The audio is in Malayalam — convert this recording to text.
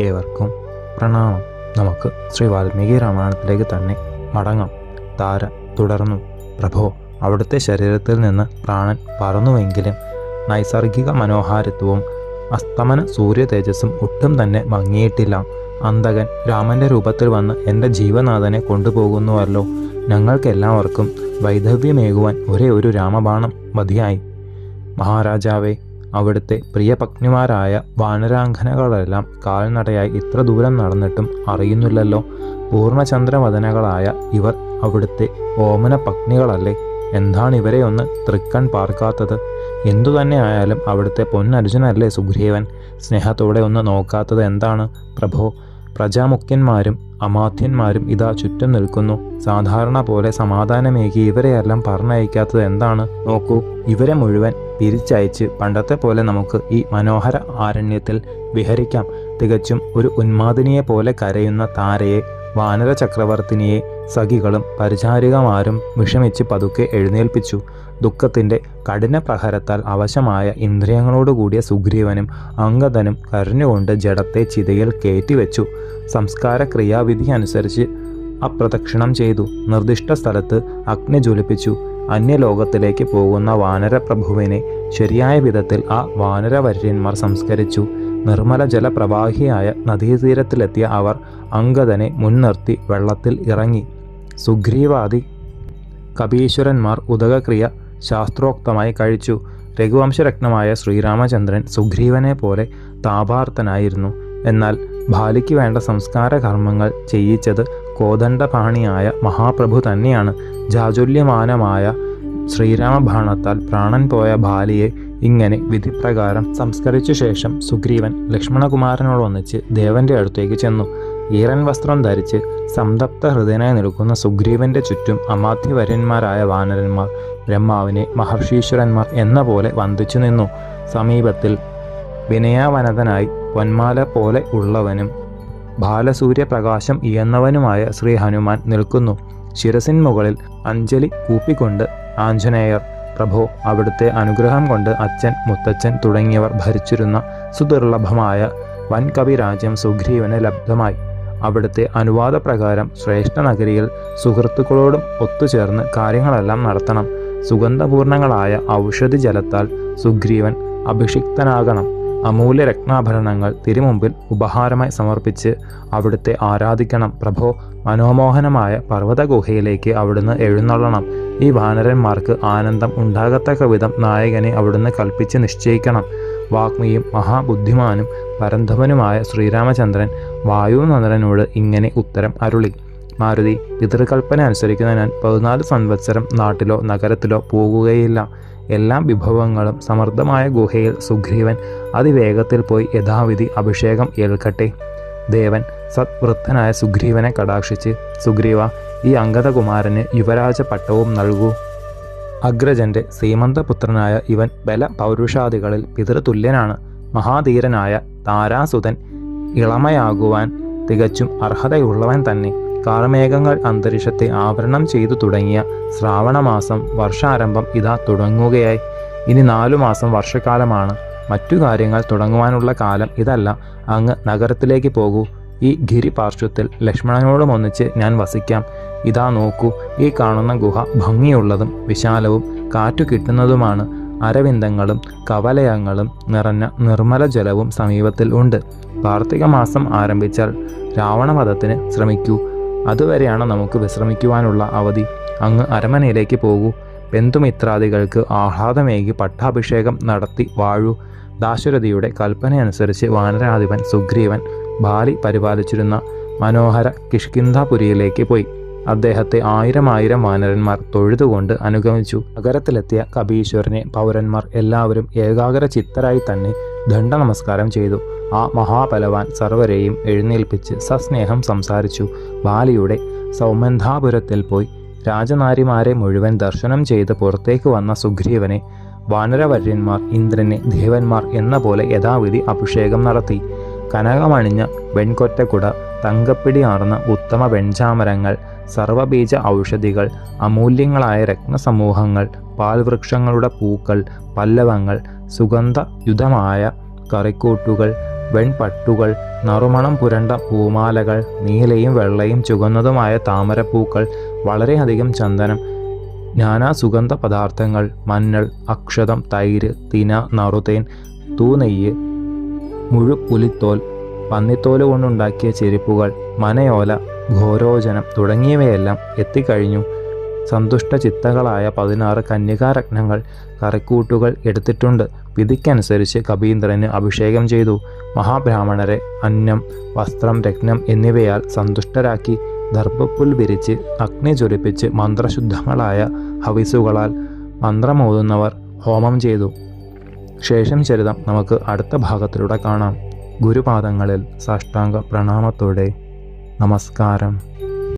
ഏവർക്കും പ്രണാമം. നമുക്ക് ശ്രീ വാൽമീകി രാമായണത്തിലേക്ക് തന്നെ മടങ്ങാം. താര തുടർന്നു. പ്രഭോ അവിടുത്തെ ശരീരത്തിൽ നിന്ന് പ്രാണൻ പറന്നുവെങ്കിലും നൈസർഗിക മനോഹാരിത്വവും അസ്തമന സൂര്യ തേജസ്സും ഒട്ടും തന്നെ മങ്ങിയിട്ടില്ല അന്തകൻ രാമന്റെ രൂപത്തിൽ വന്ന് എന്റെ ജീവനാഥനെ കൊണ്ടുപോകുന്നുവല്ലോ. ഞങ്ങൾക്കെല്ലാവർക്കും വൈധവ്യമേകുവാൻ ഒരേ ഒരു രാമബാണം മതിയായി. മഹാരാജാവേ അവിടുത്തെ പ്രിയപത്നിമാരായ വാനരാംഗനകളെല്ലാം കാൽനടയായി ഇത്ര ദൂരം നടന്നിട്ടും അറിയുന്നില്ലല്ലോ. പൂർണചന്ദ്രവദനകളായ ഇവർ അവിടുത്തെ ഓമന പത്നികളല്ലേ? എന്താണ് ഇവരെ ഒന്ന് തൃക്കൺ പാർക്കാത്തത്? എന്തു തന്നെയായാലും അവിടുത്തെ പൊന്നർജുനല്ലേ സുഗ്രീവൻ? സ്നേഹത്തോടെ ഒന്ന് നോക്കാത്തത് എന്താണ്? പ്രഭോ പ്രജാമുഖ്യന്മാരും അമാത്യന്മാരും ഇതാ ചുറ്റും നിൽക്കുന്നു. സാധാരണ പോലെ സമാധാനമേകി ഇവരെയെല്ലാം പറഞ്ഞയക്കാത്തത് എന്താണ്? നോക്കൂ ഇവരെ മുഴുവൻ പിരിച്ചയച്ച് പണ്ടത്തെ പോലെ നമുക്ക് ഈ മനോഹര ആരണ്യത്തിൽ വിഹരിക്കാം. തികച്ചും ഒരു ഉന്മാദിനിയെ പോലെ കരയുന്ന താരയെ വാനര ചക്രവർത്തിനിയെ സഖികളും പരിചാരികമാരും വിഷമിച്ച് പതുക്കെ എഴുന്നേൽപ്പിച്ചു. ദുഃഖത്തിന്റെ കഠിന പ്രഹരത്താൽ അവശമായ ഇന്ദ്രിയങ്ങളോടുകൂടിയ സുഗ്രീവനും അംഗതനും കരഞ്ഞുകൊണ്ട് ജഡത്തെ ചിതയിൽ കയറ്റിവെച്ചു സംസ്കാര ക്രിയാവിധി അനുസരിച്ച് അപ്രദക്ഷിണം ചെയ്തു. നിർദ്ദിഷ്ട സ്ഥലത്ത് അഗ്നി ജ്വലിപ്പിച്ചു. അന്യലോകത്തിലേക്ക് പോകുന്ന വാനരപ്രഭുവിനെ ശരിയായ വിധത്തിൽ ആ വാനരവര്യന്മാർ സംസ്കരിച്ചു. നിർമ്മല ജലപ്രവാഹിയായ നദീതീരത്തിലെത്തിയ അവർ അങ്കദനെ മുൻനിർത്തി വെള്ളത്തിൽ ഇറങ്ങി. സുഗ്രീവാദി കപീശ്വരന്മാർ ഉദകക്രിയ ശാസ്ത്രോക്തമായി കഴിച്ചു. രഘുവംശരത്നമായ ശ്രീരാമചന്ദ്രൻ സുഗ്രീവനെ പോലെ താപാർത്ഥനായിരുന്നു. എന്നാൽ ബാലിക്ക് വേണ്ട സംസ്കാര കർമ്മങ്ങൾ ചെയ്യിച്ചത് കോദണ്ഡപാണിയായ മഹാപ്രഭു തന്നെയാണ് ജാജുല്യമാനമായ ശ്രീരാമബാണത്താൽ പ്രാണൻ പോയ ബാലിയെ ഇങ്ങനെ വിധിപ്രകാരം സംസ്കരിച്ച ശേഷം സുഗ്രീവൻ ലക്ഷ്മണകുമാരനോടൊന്നിച്ച് ദേവന്റെ അടുത്തേക്ക് ചെന്നു. ഈറൻ വസ്ത്രം ധരിച്ച് സംതപ്ത ഹൃദയനായി നിൽക്കുന്ന സുഗ്രീവന്റെ ചുറ്റും അമാത്യവര്യന്മാരായ വാനരന്മാർ ബ്രഹ്മാവിനെ മഹർഷീശ്വരന്മാർ എന്ന പോലെ വന്ദിച്ചു നിന്നു. സമീപത്തിൽ വിനയാവനതനായി പൊന്മാല പോലെ ഉള്ളവനും ബാലസൂര്യപ്രകാശം ഇയന്നവനുമായ ശ്രീ ഹനുമാൻ നിൽക്കുന്നു. ശിരസിൻ മുകളിൽ അഞ്ജലി കൂപ്പിക്കൊണ്ട് ആഞ്ജനേയർ. പ്രഭോ അവിടുത്തെ അനുഗ്രഹം കൊണ്ട് അച്ഛൻ മുത്തച്ഛൻ തുടങ്ങിയവർ ഭരിച്ചിരുന്ന സുദുർലഭമായ വൻകവി രാജ്യം സുഗ്രീവന് ലബ്ധമായി. അവിടുത്തെ അനുവാദപ്രകാരം ശ്രേഷ്ഠ നഗരിയിൽ സുഹൃത്തുക്കളോടും ഒത്തുചേർന്ന് കാര്യങ്ങളെല്ലാം നടത്തണം. സുഗന്ധപൂർണങ്ങളായ ഔഷധി ജലത്താൽ സുഗ്രീവൻ അഭിഷിക്തനാകണം. അമൂല്യ രത്നാഭരണങ്ങൾ തിരുമുമ്പിൽ ഉപഹാരമായി സമർപ്പിച്ച് അവിടുത്തെ ആരാധിക്കണം. പ്രഭോ മനോമോഹനമായ പർവത ഗുഹയിലേക്ക് അവിടുന്ന് എഴുന്നള്ളണം. ഈ വാനരന്മാർക്ക് ആനന്ദം ഉണ്ടാകത്തക്ക വിധം നായകനെ അവിടുന്ന് കൽപ്പിച്ച് നിശ്ചയിക്കണം. വാഗ്മിയും മഹാബുദ്ധിമാനും പരന്ധവനുമായ ശ്രീരാമചന്ദ്രൻ വായുനന്ദനോട് ഇങ്ങനെ ഉത്തരം അരുളി. മാരുതി പിതൃകൽപ്പന അനുസരിക്കുന്ന ഞാൻ പതിനാല് സംവത്സരം നാട്ടിലോ നഗരത്തിലോ പോകുകയില്ല. എല്ലാ വിഭവങ്ങളും സമർത്ഥമായ ഗുഹയിൽ സുഗ്രീവൻ അതിവേഗത്തിൽ പോയി യഥാവിധി അഭിഷേകം ഏൽക്കട്ടെ. ദേവൻ സത്വൃദ്ധനായ സുഗ്രീവനെ കടാക്ഷിച്ച് സുഗ്രീവ ഈ അംഗതകുമാരന് യുവരാജ പട്ടവും നൽകൂ. അഗ്രജന്റെ സീമന്തപുത്രനായ ഇവൻ ബല പൗരുഷാദികളിൽ പിതൃതുല്യനാണ്. മഹാധീരനായ താരാസുതൻ ഇളമയാകുവാൻ തികച്ചും അർഹതയുള്ളവൻ തന്നെ. കാർമേഘങ്ങൾ അന്തരീക്ഷത്തെ ആവരണം ചെയ്തു തുടങ്ങിയ ശ്രാവണമാസം വർഷാരംഭം ഇതാ തുടങ്ങുകയായി. ഇനി നാലു മാസം വർഷക്കാലമാണ്. മറ്റു കാര്യങ്ങൾ തുടങ്ങുവാനുള്ള കാലം ഇതല്ല. അങ്ങ് നഗരത്തിലേക്ക് പോകൂ. ഈ ഗിരിപാർശ്വത്തിൽ ലക്ഷ്മണനോടും ഒന്നിച്ച് ഞാൻ വസിക്കാം. ഇതാ നോക്കൂ ഈ കാണുന്ന ഗുഹ ഭംഗിയുള്ളതും വിശാലവും കാറ്റു കിട്ടുന്നതുമാണ്. അരവിന്ദങ്ങളും കവലയങ്ങളും നിറഞ്ഞ നിർമ്മല ജലവും സമീപത്തിൽ ഉണ്ട്. കാർത്തിക മാസം ആരംഭിച്ചാൽ രാവണവധത്തിന് ശ്രമിക്കൂ. അതുവരെയാണ് നമുക്ക് വിശ്രമിക്കുവാനുള്ള അവധി. അങ്ങ് അരമനയിലേക്ക് പോകൂ. ബന്ധുമിത്രാദികൾക്ക് ആഹ്ലാദമേകി പട്ടാഭിഷേകം നടത്തി വാഴൂ. ദാശരഥിയുടെ കൽപ്പനയനുസരിച്ച് വാനരാധിപൻ സുഗ്രീവൻ ബാലി പരിപാലിച്ചിരുന്ന മനോഹര കിഷ്കിന്ധാപുരിയിലേക്ക് പോയി. അദ്ദേഹത്തെ ആയിരം ആയിരം വാനരന്മാർ തൊഴുതുകൊണ്ട് അനുഗമിച്ചു. നഗരത്തിലെത്തിയ കപീശ്വരനെ പൗരന്മാർ എല്ലാവരും ഏകാഗ്ര ചിത്തരായി തന്നെ ദണ്ഡ നമസ്കാരം ചെയ്തു. ആ മഹാബലവാൻ സർവരെയും എഴുന്നേൽപ്പിച്ച് സസ്നേഹം സംസാരിച്ചു. ബാലിയുടെ സൗമന്ധാപുരത്തിൽ പോയി രാജനാരിമാരെ മുഴുവൻ ദർശനം ചെയ്ത് പുറത്തേക്ക് വന്ന സുഗ്രീവനെ വാനരവര്യന്മാർ ഇന്ദ്രനെ ദേവന്മാർ എന്ന പോലെ യഥാവിധി അഭിഷേകം നടത്തി. കനകമണിഞ്ഞ വെൺകൊറ്റക്കുട തങ്കപ്പിടിയാർന്ന ഉത്തമ വെൺചാമരങ്ങൾ സർവബീജ ഔഷധികൾ അമൂല്യങ്ങളായ രത്നസമൂഹങ്ങൾ പാൽവൃക്ഷങ്ങളുടെ പൂക്കൾ പല്ലവങ്ങൾ സുഗന്ധയുധമായ കറിക്കൂട്ടുകൾ വെൺപട്ടുകൾ നറുമണം പുരണ്ട പൂമാലകൾ നീലയും വെള്ളയും ചുവന്നതുമായ താമരപ്പൂക്കൾ വളരെയധികം ചന്ദനം നാനാ സുഗന്ധ പദാർത്ഥങ്ങൾ മഞ്ഞൾ അക്ഷതം തൈര് തിന നറുതേൻ തൂനെയ്യ് മുഴുപ്പുലിത്തോൽ പന്നിത്തോൽ കൊണ്ടുണ്ടാക്കിയ ചെരുപ്പുകൾ മനയോല ഘോരോചനം തുടങ്ങിയവയെല്ലാം എത്തിക്കഴിഞ്ഞു. സന്തുഷ്ട ചിത്തകളായ പതിനാറ് കന്യകാരത്നങ്ങൾ കറിക്കൂട്ടുകൾ എടുത്തിട്ടുണ്ട്. വിധിക്കനുസരിച്ച് കബീന്ദ്രന് അഭിഷേകം ചെയ്തു. മഹാബ്രാഹ്മണരെ അന്നം വസ്ത്രം രത്നം എന്നിവയാൽ സന്തുഷ്ടരാക്കി ദർഭപ്പുൽ വിരിച്ച് അഗ്നി ജ്വലിപ്പിച്ച് മന്ത്രശുദ്ധങ്ങളായ ഹവിസുകളാൽ മന്ത്രമോതുന്നവർ ഹോമം ചെയ്തു. ശേഷം ചരിതം നമുക്ക് അടുത്ത ഭാഗത്തിലൂടെ കാണാം. ഗുരുപാദങ്ങളിൽ സാഷ്ടാംഗ പ്രണാമത്തോടെ നമസ്കാരം.